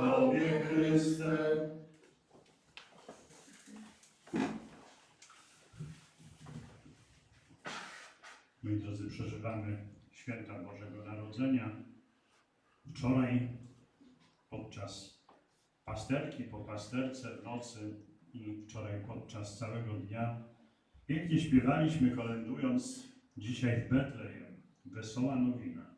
Tobie, Chryste. Moi drodzy, przeżywamy święta Bożego Narodzenia. Wczoraj podczas pasterki, po pasterce w nocy i wczoraj podczas całego dnia pięknie śpiewaliśmy, kolendując dzisiaj w Betlejem. Wesoła nowina.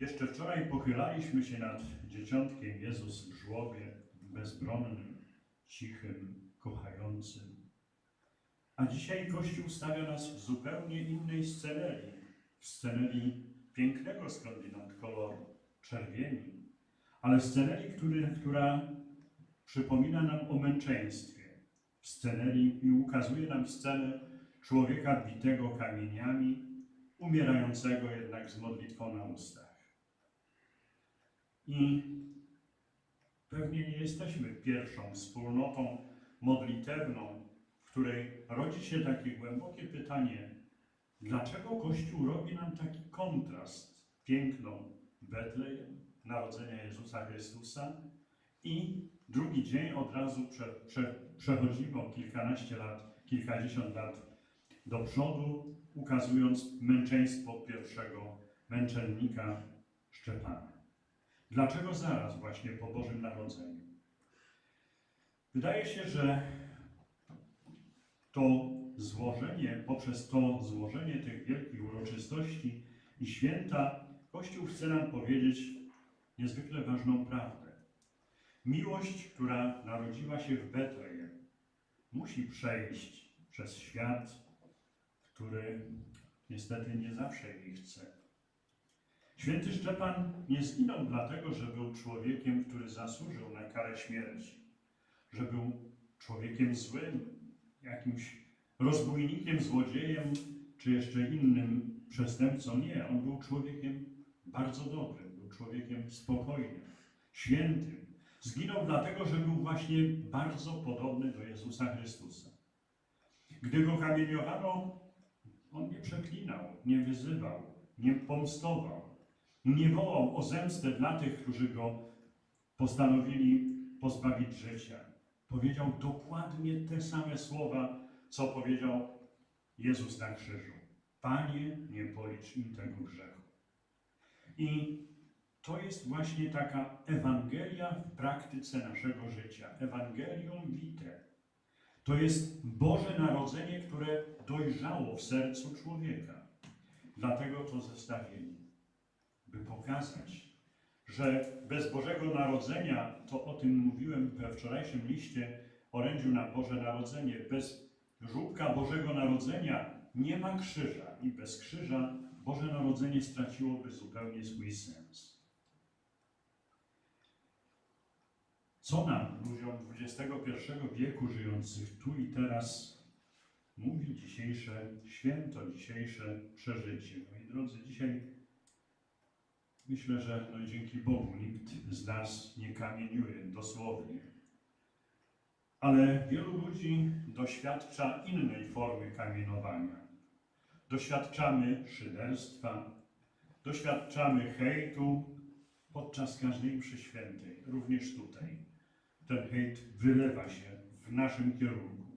Jeszcze wczoraj pochylaliśmy się nad dzieciątkiem Jezus w żłobie, bezbronnym, cichym, kochającym. A dzisiaj Kościół stawia nas w zupełnie innej scenerii, w scenerii pięknego skądinąd koloru, czerwieni, ale scenerii, który, która przypomina nam o męczeństwie, w scenerii i ukazuje nam scenę człowieka bitego kamieniami, umierającego jednak z modlitwą na ustach. I pewnie nie jesteśmy pierwszą wspólnotą modlitewną, w której rodzi się takie głębokie pytanie, dlaczego Kościół robi nam taki kontrast piękną Betlejem, narodzenia Jezusa Chrystusa i drugi dzień od razu prze, prze, przechodzimy o kilkanaście lat, kilkadziesiąt lat do przodu, ukazując męczeństwo pierwszego męczennika Szczepana. Dlaczego zaraz właśnie po Bożym Narodzeniu? Wydaje się, że to złożenie, poprzez to złożenie tych wielkich uroczystości i święta, Kościół chce nam powiedzieć niezwykle ważną prawdę. Miłość, która narodziła się w Betlejem, musi przejść przez świat, który niestety nie zawsze jej chce. Święty Szczepan nie zginął dlatego, że był człowiekiem, który zasłużył na karę śmierci, że był człowiekiem złym, jakimś rozbójnikiem, złodziejem, czy jeszcze innym przestępcą. Nie, on był człowiekiem bardzo dobrym, był człowiekiem spokojnym, świętym. Zginął dlatego, że był właśnie bardzo podobny do Jezusa Chrystusa. Gdy go kamieniowano, on nie przeklinał, nie wyzywał, nie pomstował, nie wołał o zemstę dla tych, którzy go postanowili pozbawić życia powiedział dokładnie te same słowa, co powiedział Jezus na krzyżu. Panie, nie policz im tego grzechu. I to jest właśnie taka Ewangelia w praktyce naszego życia. Ewangelium vitae. To jest Boże Narodzenie, które dojrzało w sercu człowieka. Dlatego to zestawienie, by pokazać, że bez Bożego Narodzenia, to o tym mówiłem we wczorajszym liście orędziu na Boże Narodzenie, bez żółbka Bożego Narodzenia nie ma krzyża i bez krzyża Boże Narodzenie straciłoby zupełnie swój sens. Co nam, ludziom XXI wieku żyjących tu i teraz, mówi dzisiejsze święto, dzisiejsze przeżycie? Moi drodzy, dzisiaj Myślę, że no dzięki Bogu nikt z nas nie kamieniuje dosłownie. Ale wielu ludzi doświadcza innej formy kamienowania. Doświadczamy szyderstwa, doświadczamy hejtu podczas każdej mszy świętej, również tutaj. Ten hejt wylewa się w naszym kierunku.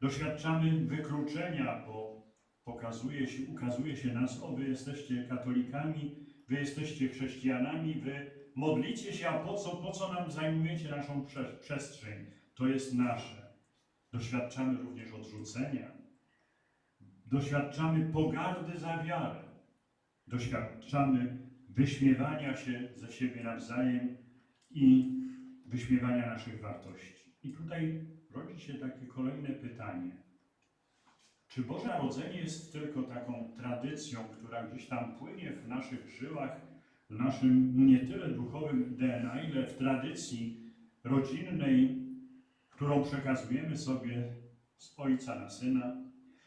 Doświadczamy wykluczenia, bo pokazuje się, ukazuje się nas, o wy jesteście katolikami, wy jesteście chrześcijanami, wy modlicie się, a po co, po co nam zajmujecie naszą prze przestrzeń? To jest nasze. Doświadczamy również odrzucenia. Doświadczamy pogardy za wiarę. Doświadczamy wyśmiewania się ze siebie nawzajem i wyśmiewania naszych wartości. I tutaj rodzi się takie kolejne pytanie. Czy Boże Narodzenie jest tylko taką tradycją, która gdzieś tam płynie w naszych żyłach, w naszym nie tyle duchowym DNA, ile w tradycji rodzinnej, którą przekazujemy sobie z ojca na syna?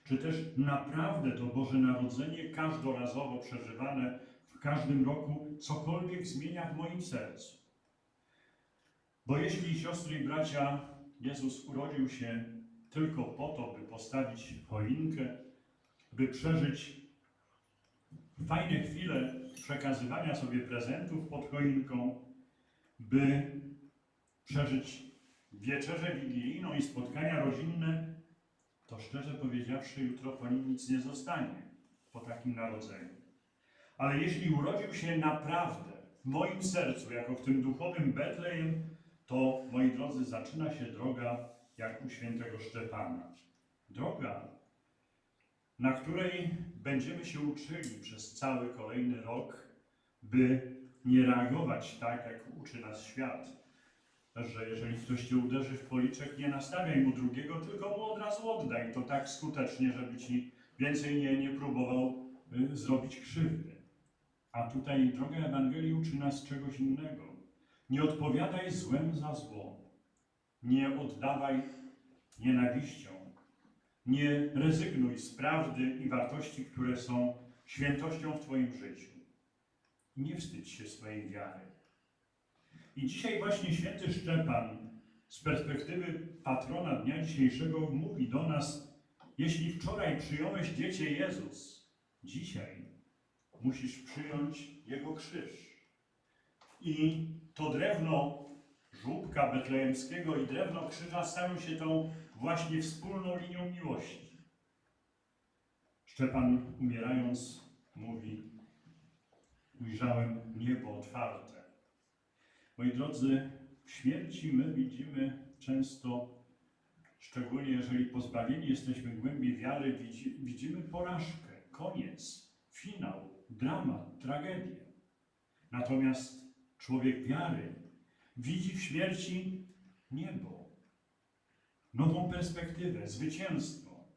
Czy też naprawdę to Boże Narodzenie, każdorazowo przeżywane w każdym roku, cokolwiek zmienia w moim sercu? Bo jeśli, siostry i bracia, Jezus urodził się tylko po to, by postawić choinkę, by przeżyć fajne chwile przekazywania sobie prezentów pod choinką, by przeżyć wieczerzę wigilijną i spotkania rodzinne, to szczerze powiedziawszy, jutro po nim nic nie zostanie po takim narodzeniu. Ale jeśli urodził się naprawdę w moim sercu, jako w tym duchowym Betlejem, to, moi drodzy, zaczyna się droga jak u świętego Szczepana. Droga, na której będziemy się uczyli przez cały kolejny rok, by nie reagować tak, jak uczy nas świat. Że jeżeli ktoś cię uderzy w policzek, nie nastawiaj mu drugiego, tylko mu od razu oddaj. To tak skutecznie, żeby ci więcej nie, nie próbował y, zrobić krzywdy. A tutaj droga Ewangelii uczy nas czegoś innego. Nie odpowiadaj złem za zło. Nie oddawaj nienawiścią. Nie rezygnuj z prawdy i wartości, które są świętością w Twoim życiu. Nie wstydź się swojej wiary. I dzisiaj właśnie święty Szczepan z perspektywy patrona dnia dzisiejszego mówi do nas, jeśli wczoraj przyjąłeś dziecię Jezus, dzisiaj musisz przyjąć Jego krzyż. I to drewno żłóbka betlejemskiego i drewno krzyża stają się tą właśnie wspólną linią miłości. Szczepan umierając mówi, ujrzałem niebo otwarte. Moi drodzy, w śmierci my widzimy często, szczególnie jeżeli pozbawieni jesteśmy głębi wiary, widzi, widzimy porażkę, koniec, finał, dramat, tragedię. Natomiast człowiek wiary widzi w śmierci niebo, nową perspektywę, zwycięstwo.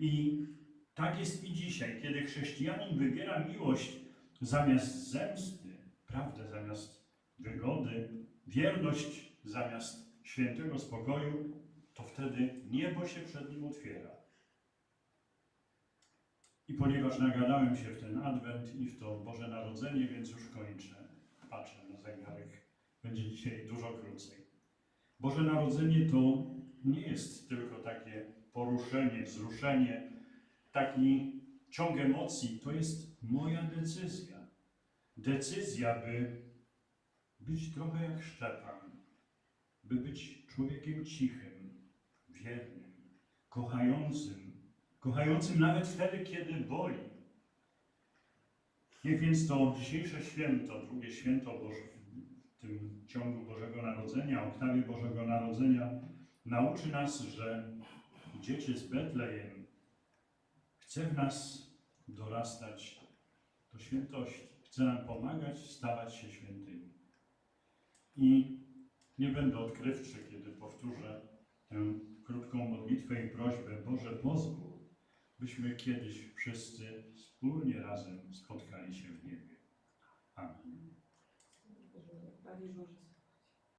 I tak jest i dzisiaj, kiedy chrześcijanin wybiera miłość zamiast zemsty, prawdę zamiast wygody, wierność zamiast świętego spokoju, to wtedy niebo się przed nim otwiera. I ponieważ nagadałem się w ten adwent i w to Boże Narodzenie, więc już kończę. Patrzę na zegarek. Będzie dzisiaj dużo krócej. Boże Narodzenie to nie jest tylko takie poruszenie, wzruszenie, taki ciąg emocji. To jest moja decyzja. Decyzja, by być trochę jak Szczepan, by być człowiekiem cichym, wiernym, kochającym, kochającym nawet wtedy, kiedy boli. Niech więc to dzisiejsze święto, drugie święto Boże, tym ciągu Bożego Narodzenia, oktawie Bożego Narodzenia, nauczy nas, że dziecię z Betlejem chce w nas dorastać do świętości. Chce nam pomagać stawać się świętymi. I nie będę odkrywczy, kiedy powtórzę tę krótką modlitwę i prośbę. Boże, pozwól, byśmy kiedyś wszyscy wspólnie razem spotkali się w niebie. Amen. Prawie Boże.